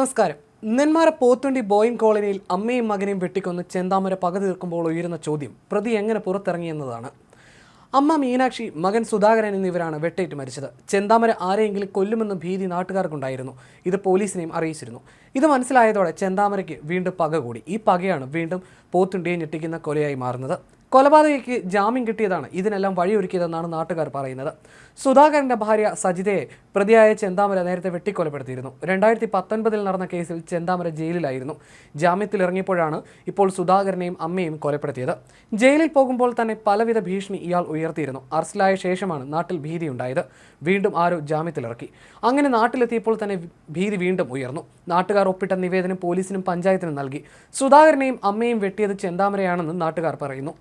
നമസ്കാരം. നെന്മാറ പോത്തുണ്ടി ബോയിങ് കോളനിയിൽ അമ്മയും മകനെയും വെട്ടിക്കൊന്ന് ചെന്താമര പക തീർക്കുമ്പോൾ ഉയരുന്ന ചോദ്യം പ്രതി എങ്ങനെ പുറത്തിറങ്ങിയെന്നതാണ് അമ്മ മീനാക്ഷി മകൻ സുധാകരൻ എന്നിവരാണ് വെട്ടേറ്റ് മരിച്ചത്. ചെന്താമര ആരെയെങ്കിലും കൊല്ലുമെന്ന ഭീതി നാട്ടുകാർക്കുണ്ടായിരുന്നു. ഇത് പോലീസിനെയും അറിയിച്ചിരുന്നു. ഇത് മനസ്സിലായതോടെ ചെന്താമരയ്ക്ക് വീണ്ടും പക കൂടി. ഈ പകയാണ് വീണ്ടും പോത്തുണ്ടിയെ ഞെട്ടിക്കുന്ന കൊലയായി മാറുന്നത്. കൊലപാതകയ്ക്ക് ജാമ്യം കിട്ടിയതാണ്. ഇതിനെല്ലാം വഴിയൊരുക്കിയതെന്നാണ് നാട്ടുകാർ പറയുന്നത്. സുധാകരന്റെ ഭാര്യ സജിതയെ പ്രതിയായ ചെന്താമര നേരത്തെ വെട്ടിക്കൊലപ്പെടുത്തിയിരുന്നു. രണ്ടായിരത്തി പത്തൊൻപതിൽ നടന്ന കേസിൽ ചെന്താമര ജയിലിലായിരുന്നു. ജാമ്യത്തിൽ ഇറങ്ങിയപ്പോഴാണ് ഇപ്പോൾ സുധാകരനെയും അമ്മയും കൊലപ്പെടുത്തിയത്. ജയിലിൽ പോകുമ്പോൾ തന്നെ പലവിധ ഭീഷണി ഇയാൾ ഉയർത്തിയിരുന്നു. അറസ്റ്റിലായ ശേഷമാണ് നാട്ടിൽ ഭീതിയുണ്ടായത്. വീണ്ടും ആരോ ജാമ്യത്തിലിറക്കി. അങ്ങനെ നാട്ടിലെത്തിയപ്പോൾ തന്നെ ഭീതി വീണ്ടും ഉയർന്നു. നാട്ടുകാർ ഒപ്പിട്ട നിവേദനം പോലീസിനും പഞ്ചായത്തിനും നൽകി. സുധാകരനെയും അമ്മയും വെട്ടിയത് ചെന്താമരയാണെന്ന് നാട്ടുകാർ പറയുന്നു.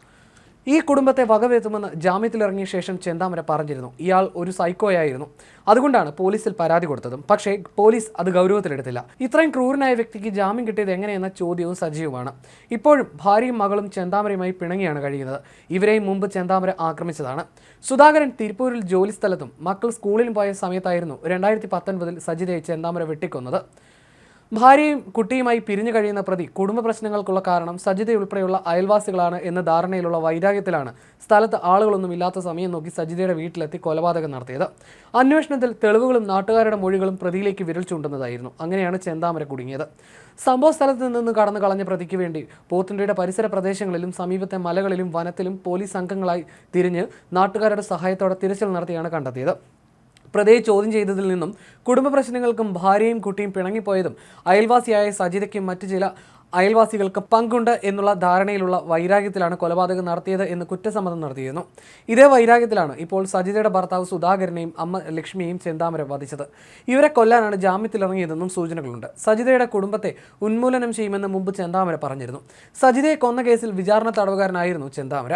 ഈ കുടുംബത്തെ വകവരുത്തുമെന്ന് ജാമ്യത്തിലിറങ്ങിയ ശേഷം ചെന്താമര പറഞ്ഞിരുന്നു. ഇയാൾ ഒരു സൈക്കോയായിരുന്നു. അതുകൊണ്ടാണ് പോലീസിൽ പരാതി കൊടുത്തതും. പക്ഷേ പോലീസ് അത് ഗൗരവത്തിലെടുത്തില്ല. ഇത്രയും ക്രൂരനായ വ്യക്തിക്ക് ജാമ്യം കിട്ടിയത് എങ്ങനെയെന്ന ചോദ്യവും സജീവമാണ്. ഇപ്പോഴും ഭാര്യയും മകളും ചെന്താമരയുമായി പിണങ്ങിയാണ് കഴിയുന്നത്. ഇവരെയും മുമ്പ് ചെന്താമര ആക്രമിച്ചതാണ്. സുധാകരൻ തിരുപ്പൂരിൽ ജോലി സ്ഥലത്തും മക്കൾ സ്കൂളിലും പോയ സമയത്തായിരുന്നു രണ്ടായിരത്തി പത്തൊൻപതിൽ സജിതയെ ചെന്താമര വെട്ടിക്കൊന്നത്. ഭാര്യയും കുട്ടിയുമായി പിരിഞ്ഞു കഴിയുന്ന പ്രതി കുടുംബ പ്രശ്നങ്ങൾക്കുള്ള കാരണം സജിത ഉൾപ്പെടെയുള്ള അയൽവാസികളാണ് എന്ന ധാരണയിലുള്ള വൈരാഗ്യത്തിലാണ് സ്ഥലത്ത് ആളുകളൊന്നും ഇല്ലാത്ത സമയം നോക്കി സജിതയുടെ വീട്ടിലെത്തി കൊലപാതകം നടത്തിയത്. അന്വേഷണത്തിൽ തെളിവുകളും നാട്ടുകാരുടെ മൊഴികളും പ്രതിയിലേക്ക് വിരൽ ചൂണ്ടുന്നതായിരുന്നു. അങ്ങനെയാണ് ചെന്താമര കുടുങ്ങിയത്. സംഭവ സ്ഥലത്ത് നിന്ന് കടന്നു കളഞ്ഞ പ്രതിക്ക് വേണ്ടി പോത്തുണ്ടിയുടെ പരിസര പ്രദേശങ്ങളിലും സമീപത്തെ മലകളിലും വനത്തിലും പോലീസ് സംഘങ്ങളായി തിരിഞ്ഞ് നാട്ടുകാരുടെ സഹായത്തോടെ തിരച്ചിൽ നടത്തിയാണ് കണ്ടെത്തിയത്. പ്രതിയെ ചോദ്യം ചെയ്തതിൽ നിന്നും കുടുംബ പ്രശ്നങ്ങൾക്കും ഭാര്യയും കുട്ടിയും പിണങ്ങിപ്പോയതും അയൽവാസിയായ സജിതയ്ക്കും മറ്റു ചില അയൽവാസികൾക്ക് പങ്കുണ്ട് എന്നുള്ള ധാരണയിലുള്ള വൈരാഗ്യത്തിലാണ് കൊലപാതകം നടത്തിയത് എന്ന് കുറ്റസമ്മതം നടത്തിയിരുന്നു. ഇതേ വൈരാഗ്യത്തിലാണ് ഇപ്പോൾ സജിതയുടെ ഭർത്താവ് സുധാകരനെയും അമ്മ ലക്ഷ്മിയെയും ചെന്താമര വധിച്ചത്. ഇവരെ കൊല്ലാനാണ് ജാമ്യത്തിലിറങ്ങിയതെന്നും സൂചനകളുണ്ട്. സജിതയുടെ കുടുംബത്തെ ഉന്മൂലനം ചെയ്യുമെന്ന് മുമ്പ് ചെന്താമര പറഞ്ഞിരുന്നു. സജിതയെ കൊന്ന കേസിൽ വിചാരണ തടവുകാരനായിരുന്നു ചെന്താമര.